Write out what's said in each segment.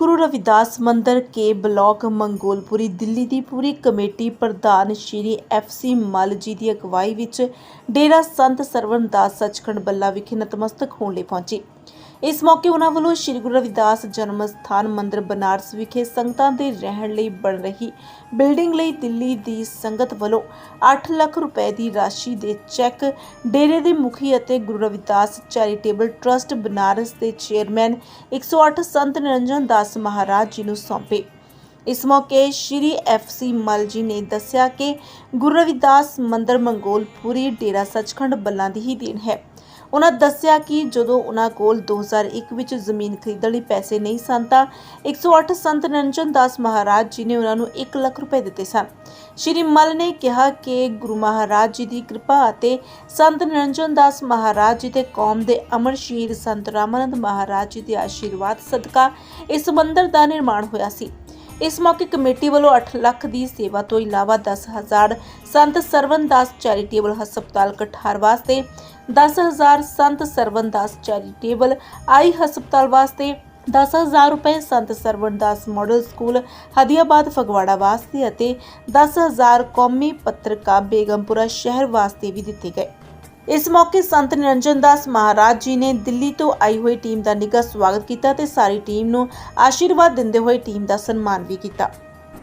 ਗੁਰੂ ਰਵਿਦਾਸ ਮੰਦਰ ਕੇ ਬਲਾਕ ਮੰਗੋਲਪੁਰੀ, ਦਿੱਲੀ ਦੀ ਪੂਰੀ ਕਮੇਟੀ ਪ੍ਰਧਾਨ ਸ਼੍ਰੀ ਐਫ ਸੀ ਮੱਲ ਜੀ ਦੀ ਅਗਵਾਈ ਵਿੱਚ ਡੇਰਾ ਸੰਤ ਸਰਵਨਦਾਸ ਸੱਚਖੰਡ ਬੱਲਾ ਵਿਖੇ ਨਤਮਸਤਕ ਹੋਣ ਲਈ ਪਹੁੰਚੀ। ਇਸ ਮੌਕੇ ਉਹਨਾਂ ਵੱਲੋਂ ਸ਼੍ਰੀ ਗੁਰੂ ਰਵਿਦਾਸ ਜਨਮ ਸਥਾਨ ਮੰਦਿਰ ਬਨਾਰਸ ਵਿਖੇ ਸੰਗਤਾਂ ਦੇ ਰਹਿਣ ਲਈ ਬਣ ਰਹੀ ਬਿਲਡਿੰਗ ਲਈ ਦਿੱਲੀ ਦੀ ਸੰਗਤ ਵੱਲੋਂ 8 ਲੱਖ ਰੁਪਏ ਦੀ ਰਾਸ਼ੀ ਦੇ ਚੈੱਕ, ਡੇਰੇ ਦੇ ਮੁਖੀ ਅਤੇ ਗੁਰੂ ਰਵਿਦਾਸ ਚੈਰੀਟੇਬਲ ਟਰਸਟ ਬਨਾਰਸ ਦੇ ਚੇਅਰਮੈਨ 108 ਸੰਤ ਨਿਰੰਜਨ ਦਾਸ ਮਹਾਰਾਜ ਜੀ ਨੂੰ ਸੌਂਪੇ। ਇਸ ਮੌਕੇ ਸ਼੍ਰੀ ਐਫਸੀ ਮਲ ਜੀ ਨੇ ਦੱਸਿਆ ਕਿ ਗੁਰੂ ਰਵਿਦਾਸ ਮੰਦਰ ਮੰਗੋਲਪੁਰੀ ਡੇਰਾ ਸੱਚਖੰਡ ਬੱਲਾਂ ਦੀ ਹੀ ਦੇਣ ਹੈ। ਉਹਨਾਂ ਦੱਸਿਆ ਕਿ ਜਦੋਂ ਉਹਨਾਂ ਕੋਲ 2001 ਵਿੱਚ ਜ਼ਮੀਨ ਖਰੀਦਣ ਲਈ ਪੈਸੇ ਨਹੀਂ ਸਨ ਤਾਂ 108 ਸੰਤ ਨਿਰੰਜਨ ਦਾਸ ਮਹਾਰਾਜ ਜੀ ਨੇ ਉਹਨਾਂ ਨੂੰ 1 ਲੱਖ ਰੁਪਏ ਦਿੱਤੇ ਸਨ। ਸ਼੍ਰੀ ਮਲ ਨੇ ਕਿਹਾ ਕਿ ਗੁਰੂ ਮਹਾਰਾਜ ਜੀ ਦੀ ਕਿਰਪਾ ਅਤੇ ਸੰਤ ਨਿਰੰਜਨ ਦਾਸ ਮਹਾਰਾਜ ਜੀ ਤੇ ਕੌਮ ਦੇ ਅਮਰ ਸ਼ਹੀਦ ਸੰਤ ਰਾਮਾਨੰਦ ਮਹਾਰਾਜ ਜੀ ਦੇ ਆਸ਼ੀਰਵਾਦ ਸਦਕਾ ਇਸ ਮੰਦਿਰ ਦਾ ਨਿਰਮਾਣ ਹੋਇਆ ਸੀ। ਇਸ ਮੌਕੇ ਕਮੇਟੀ ਵੱਲੋਂ 8 ਲੱਖ ਦੀ ਸੇਵਾ ਤੋਂ ਇਲਾਵਾ 10000 ਸੰਤ ਸਰਵਨਦਾਸ ਚੈਰੀਟੇਬਲ ਹਸਪਤਾਲ ਕਠਾਰ ਵਾਸਤੇ 10000 ਸੰਤ ਸਰਵਨਦਾਸ ਚੈਰੀਟੇਬਲ ਆਈ ਹਸਪਤਾਲ ਵਾਸਤੇ 10000 ਰੁਪਏ ਸੰਤ ਸਰਵਨਦਾਸ ਮਾਡਲ ਸਕੂਲ ਹਦੀਆਬਾਦ ਫਗਵਾੜਾ ਵਾਸਤੇ ਅਤੇ 10000 ਕੌਮੀ ਪੱਤਰਕਾ ਬੇਗਮਪੁਰਾ ਸ਼ਹਿਰ ਵਾਸਤੇ ਵੀ ਦਿੱਤੇ ਗਏ। ਇਸ ਮੌਕੇ ਸੰਤ ਨਿਰੰਜਨ ਦਾਸ ਮਹਾਰਾਜ ਜੀ ਨੇ ਦਿੱਲੀ ਤੋਂ ਆਈ ਹੋਈ ਟੀਮ ਦਾ ਨਿੱਘਾ ਸਵਾਗਤ ਕੀਤਾ ਤੇ ਸਾਰੀ ਟੀਮ ਨੂੰ ਆਸ਼ੀਰਵਾਦ ਦਿੰਦੇ ਹੋਏ ਟੀਮ ਦਾ ਸਨਮਾਨ ਵੀ ਕੀਤਾ।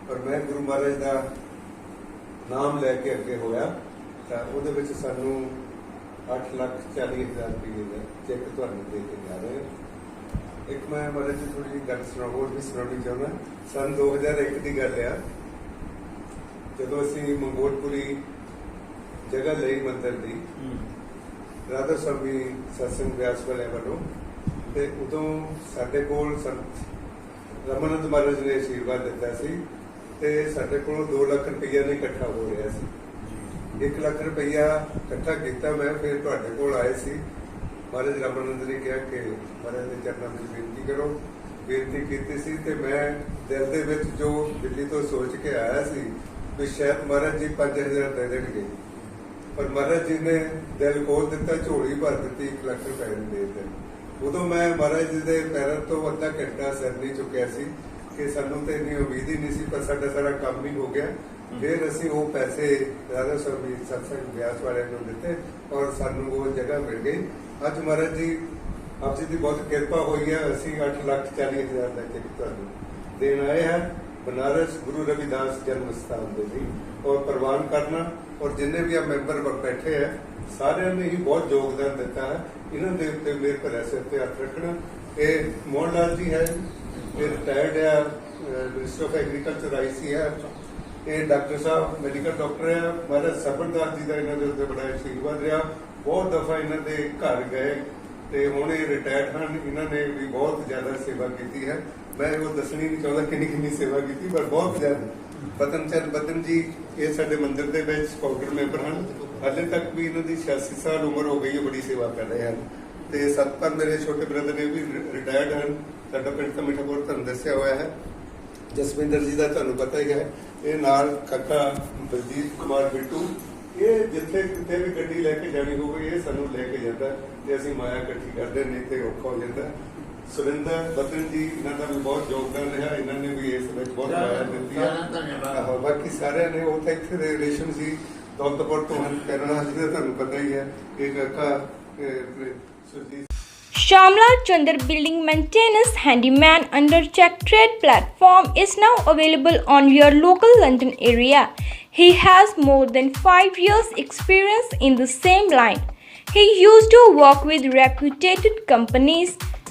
ਪਰ ਮੈਂ ਗੁਰੂ ਮਹਾਰਾਜ ਦਾ ਨਾਮ ਲੈ ਕੇ ਅੱਗੇ ਹੋਇਆ ਤਾਂ ਉਹਦੇ ਵਿੱਚ ਸਾਨੂੰ 8 ਲੱਖ 40 ਹਜ਼ਾਰ ਰੁਪਏ ਦਾ ਚੈੱਕ ਤੁਹਾਨੂੰ ਦੇ ਕੇ ਜਾ ਰਹੇ ਹਾਂ। ਇੱਕ ਮੈਂ ਮਹਾਰਾਜ ਜੀ ਥੋੜੀ ਜਿਹੀ ਗੱਲ ਸੁਣਾ ਹੋਰ ਵੀ ਸੁਣਾਉਣੀ ਚਾਹੁੰਦਾ। ਸਨ 2001 ਦੀ ਗੱਲ ਆ। ਜਦੋਂ ਅਸੀਂ ਮੰਗੋਲਪੁਰੀ ਜਗ੍ਹਾ ਲਈ ਮੰਦਰ ਦੀ ਰਾਧਾ ਸਵਾਮੀ ਸਤਸੰਗ ਵਿਆਸ ਵਾਲੇ ਵੱਲੋਂ ਤੇ ਉਦੋਂ ਸਾਡੇ ਕੋਲ ਸੰਤ ਰਮਨੰਦ ਮਹਾਰਾਜ ਨੇ ਆਸ਼ੀਰਵਾਦ ਦਿੱਤਾ ਸੀ ਤੇ ਸਾਡੇ ਕੋਲ 2 ਲੱਖ ਰੁਪਈਆ ਨਹੀਂ ਇਕੱਠਾ ਹੋ ਰਿਹਾ ਸੀ। 1 ਲੱਖ ਰੁਪਈਆ ਇਕੱਠਾ ਕੀਤਾ ਮੈਂ, ਫਿਰ ਤੁਹਾਡੇ ਕੋਲ ਆਏ ਸੀ। ਮਹਾਰਾਜ ਰਮਨੰਦ ਨੇ ਕਿਹਾ ਕਿ ਮਹਾਰਾਜ ਦੇ ਚਰਨਾਂ ਵਿੱਚ ਬੇਨਤੀ ਕਰੋ। ਬੇਨਤੀ ਕੀਤੀ ਸੀ ਤੇ ਮੈਂ ਦਿਲ ਦੇ ਵਿੱਚ ਜੋ ਦਿੱਲੀ ਤੋਂ ਸੋਚ ਕੇ ਆਇਆ ਸੀ ਵੀ ਸ਼ਾਇਦ ਮਹਾਰਾਜ ਜੀ 5000 ਦੇ ਦੇਣਗੇ। ਪਰ ਮਹਾਰਾਜ ਜੀ ਨੇ ਦਿਲ ਖੋਲ ਦਿੱਤਾ, ਝੋਲੀ ਭਰ ਦਿੱਤੀ 1 ਲੱਖ ਰੁਪਏ ਦੇ ਦਿੱਤੇ ਉਦੋਂ ਮੈਂ ਮਹਾਰਾਜ ਜੀ ਦੇ ਪੈਰਾਂ ਤੋਂ ਅੱਧਾ ਘੰਟਾ ਸਿਰ ਨਹੀਂ ਚੁੱਕਿਆ ਸੀ ਕਿ ਸਾਨੂੰ ਤੇ ਇੰਨੀ ਉਮੀਦ ਹੀ ਨਹੀਂ ਸੀ, ਪਰ ਸਾਡਾ ਸਾਰਾ ਕੰਮ ਹੀ ਹੋ ਗਿਆ। ਫਿਰ ਅਸੀਂ ਉਹ ਪੈਸੇ ਰਾਧਾ ਸਵਾਮੀ ਸਤਸੰਗ ਵਿਆਸ ਵਾਲਿਆਂ ਨੂੰ ਦਿੱਤੇ ਔਰ ਸਾਨੂੰ ਉਹ ਜਗ੍ਹਾ ਮਿਲ ਗਈ। ਅੱਜ ਮਹਾਰਾਜ ਜੀ, ਆਪ ਜੀ ਦੀ ਬਹੁਤ ਕਿਰਪਾ ਹੋਈ ਹੈ। ਅਸੀਂ 8 ਲੱਖ 40 ਹਜ਼ਾਰ ਦਾ ਚੈੱਕ ਤੁਹਾਨੂੰ ਦੇਣ ਆਏ ਹਾਂ। ਬਨਾਰਸ ਗੁਰੂ ਰਵਿਦਾਸ ਜਨਮ ਸਥਾਨ ਦੇ ਲਈ ਔਰ ਪ੍ਰਵਾਨ ਕਰਨਾ ਔਰ ਜਿੰਨੇ ਵੀ ਆ ਮੈਂਬਰ ਬ- ਬੈਠੇ ਹੈ ਸਾਰਿਆਂ ਨੇ ਹੀ ਬਹੁਤ ਯੋਗਦਾਨ ਦਿੱਤਾ ਹੈ। ਇਹਨਾਂ ਦੇ ਉੱਤੇ ਮੇਰੇ ਭਲੇ ਸਿਰ ਤੇ ਹੱਥ ਰੱਖਣਾ। ਇਹ ਮੋਹਨ ਲਾਲ ਜੀ ਹੈ, ਇਹ ਰਿਟਾਇਰਡ ਹੈ ਮਿਨਿਸਟਰ ਆਫ ਐਗਰੀਕਲਚਰ ਆਈਸੀ ਹੈ। ਇਹ ਡਾਕਟਰ ਸਾਹਿਬ ਮੈਡੀਕਲ ਡਾਕਟਰ ਹੈ ਮਹਾਰਾਜ ਸਰਬਨਦਾਸ ਜੀ ਦਾ ਇਹਨਾਂ ਦੇ ਉੱਤੇ ਬੜਾ ਆਸ਼ੀਰਵਾਦ ਰਿਹਾ। ਬਹੁਤ ਦਫਾ ਇਹਨਾਂ ਦੇ ਘਰ ਗਏ ਤੇ ਹੁਣ ਇਹ ਰਿਟਾਇਰਡ ਹਨ। ਇਹਨਾਂ ਨੇ ਵੀ ਬਹੁਤ ਜ਼ਿਆਦਾ ਸੇਵਾ ਕੀਤੀ ਹੈ। ਮੈਂ ਉਹ ਦੱਸਣੀ ਨਹੀਂ ਚਾਹੁੰਦਾ ਕਿੰਨੀ ਕਿੰਨੀ ਸੇਵਾ ਕੀਤੀ, ਪਰ ਬਹੁਤ ਜ਼ਿਆਦਾ। ਬਤਨ ਚੰਦ ਬਦਨ ਜੀ, ਇਹ ਸਾਡੇ ਮੰਦਿਰ ਦੇ ਵਿੱਚ ਕਾਊਂਟਰ ਮੈਂਬਰ ਹਨ। ਹਾਲੇ ਤੱਕ ਵੀ ਇਹਨਾਂ ਦੀ 86 ਸਾਲ ਉਮਰ ਹੋ ਗਈ ਹੈ, ਬੜੀ ਸੇਵਾ ਕਰ ਰਹੇ ਹਨ। ਤੇ ਸਤਪਾਲ ਮੇਰੇ ਛੋਟੇ ਬ੍ਰਦਰ ਨੇ ਵੀ ਰਿਟਾਇਰਡ ਹਨ। ਸਾਡਾ ਪਿੰਡ ਤਾਂ ਮਿਠਾਪੁਰ ਤੁਹਾਨੂੰ ਦੱਸਿਆ ਹੋਇਆ ਹੈ। ਜਸਵਿੰਦਰ ਜੀ ਦਾ ਤੁਹਾਨੂੰ ਪਤਾ ਹੀ ਹੈ। ਇਹ ਨਾਲ ਕਾਕਾ ਬਲਜੀਤ ਕੁਮਾਰ ਬਿੱਟੂ। ਇਹ ਜਿੱਥੇ ਕਿਤੇ ਵੀ ਗੱਡੀ ਲੈ ਕੇ ਜਾਣੀ ਹੋਵੇ, ਇਹ ਸਾਨੂੰ ਲੈ ਕੇ ਜਾਂਦਾ ਤੇ ਅਸੀਂ ਮਾਇਆ ਇਕੱਠੀ ਕਰਦੇ ਨਹੀਂ ਤੇ ਔਖਾ ਹੋ ਜਾਂਦਾ ਸੁਰਿੰਦਰ ਬਤਨ ਜੀ ਇਹਨਾਂ ਦਾ ਵੀ ਬਹੁਤ ਯੋਗਦਾਨ ਰਿਹਾ ਇਹਨਾਂ ਨੇ ਵੀ ਇਸ ਵਿੱਚ ਬਹੁਤ ਮਾਇਆ ਦਿੱਤੀ ਹੈ ਸਾਰਿਆਂ ਦਾ ਧੰਨਵਾਦ। ਆਹੋ, ਬਾਕੀ ਸਾਰਿਆਂ ਨੇ ਉਹ ਤਾਂ ਇੱਥੇ ਦੇ ਰਿਲੇਸ਼ਨ ਸੀ ਦੌਲਤਪੁਰ ਤੋਂ ਹਨ ਕਰਨਾ ਜੀ ਦਾ ਤੁਹਾਨੂੰ ਪਤਾ ਹੀ ਹੈ ਇਹ ਕਾਕਾ ਇਹ, Surjit Shamla Chandar Building Maintenance Handyman under Check Trade platform is now available on your local London area. He has more than 5 years experience in the same line. He used to work with reputed companies,